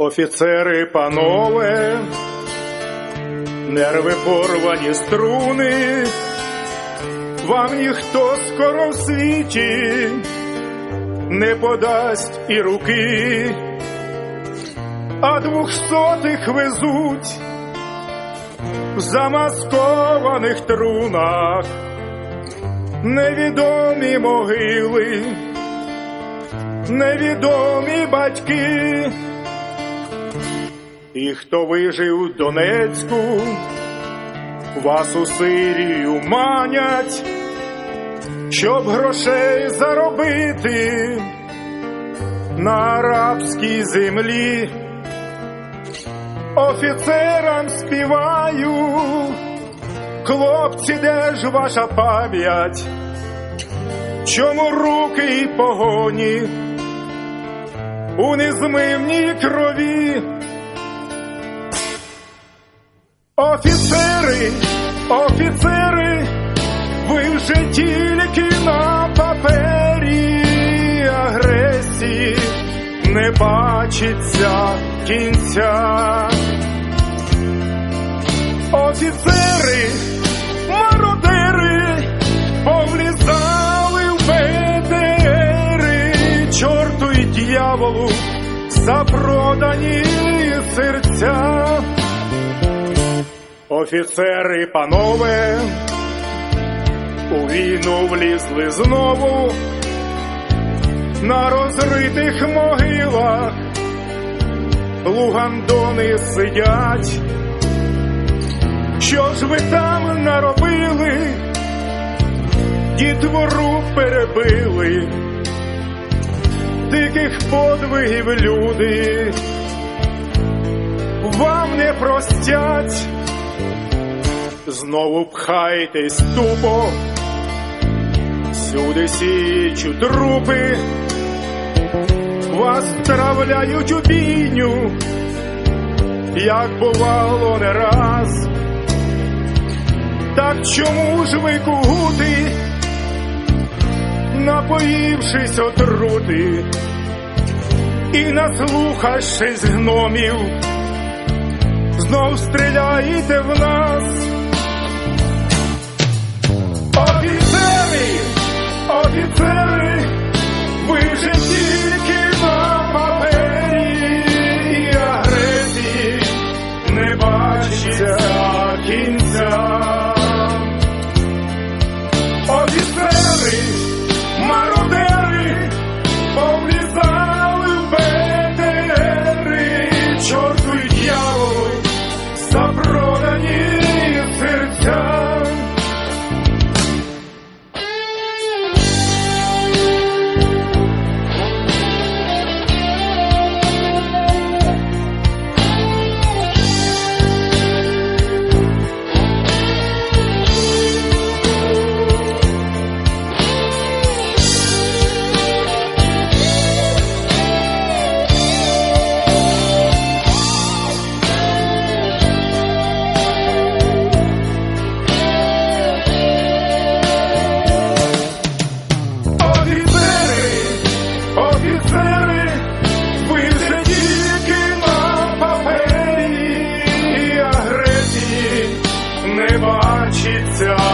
Офіцери, панове, нерви порвані струни, вам ніхто скоро в світі не подасть і руки, а двохсотих везуть в замаскованих трунах невідомі могили, невідомі батьки. І хто вижив Донецьку, вас у Сирію манять, щоб грошей заробити на арабській землі. Офіцерам співаю, хлопці, де ж ваша пам'ять? Чому руки й погоні у незмивній крові? Офіцери, офіцери, ви вже тільки на папері агресії не бачиться кінця. Офіцери, мародери, повлізали в БТРи, чорту й дьяволу запродані серця. Офіцери, панове, у війну влізли знову на розритих могилах, лугандони сидять. Що ж ви там наробили? Дітвору перебили, диких подвигів люди вам не простять, знову пхайтесь тупо, всюди січу трупи, вас травляють у бійню, як бувало не раз. Так чому ж ви кугути, напоївшись отрути, і наслухавшись гномів, знов стріляєте в 안녕하세요.